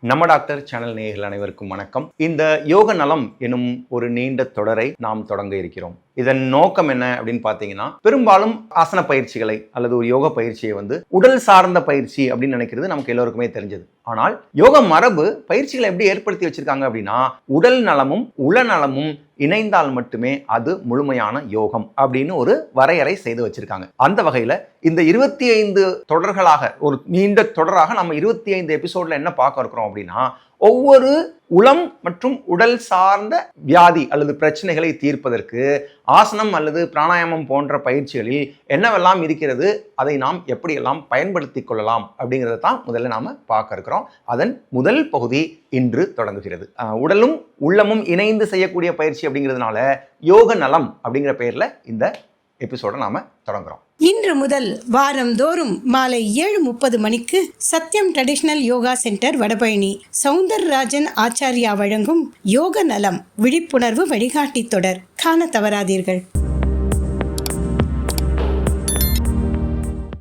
நம்ம doctor channel நேயர்கள் அனைவருக்கும் வணக்கம். இந்த யோக நலம் எனும் ஒரு நீண்ட தொடரை நாம் தொடங்க இருக்கிறோம். இதன் நோக்கம் என்ன அப்படின்னு பார்த்தீங்கன்னா பெரும்பாலும் ஆசன பயிற்சிகளை அல்லது ஒரு யோக பயிற்சியை வந்து உடல் சார்ந்த பயிற்சி அப்படின்னு நினைக்கிறது நமக்கு எல்லோருக்குமே தெரிஞ்சது. ஆனால் யோக மரபு பயிற்சிகளை எப்படி ஏற்படுத்தி வச்சிருக்காங்க அப்படின்னா உடல் நலமும் உளநலமும் இணைந்தால் மட்டுமே அது முழுமையான யோகம் அப்படின்னு ஒரு வரையறை செய்து வச்சிருக்காங்க. அந்த வகையில் இந்த இருபத்தி ஐந்து தொடர்களாக ஒரு நீண்ட தொடராக நம்ம இருபத்தி ஐந்து எபிசோட்ல என்ன பார்க்க இருக்கிறோம் அப்படின்னா ஒவ்வொரு உளம் மற்றும் உடல் சார்ந்த வியாதி அல்லது பிரச்சனைகளை தீர்ப்பதற்கு ஆசனம் அல்லது பிராணாயாமம் போன்ற பயிற்சிகளில் என்னவெல்லாம் இருக்கிறது அதை நாம் எப்படியெல்லாம் பயன்படுத்தி கொள்ளலாம் அப்படிங்கிறத தான் முதல்ல நாம் பார்க்க இருக்கிறோம். அதன் முதல் பகுதி இன்று தொடங்குகிறது. உடலும் உள்ளமும் இணைந்து செய்யக்கூடிய பயிற்சி அப்படிங்கிறதுனால யோக நலம் அப்படிங்கிற பெயரில் இந்த எபிசோட நாம தொடங்குறோம். இன்று முதல் வாரந்தோறும் மாலை ஏழு முப்பது மணிக்கு Sathyam traditional yoga centre Vadapalani Soundararajan Acharya வழங்கும் யோக நலம் விழிப்புணர்வு வழிகாட்டி தொடர். காண தவறாதீர்கள்.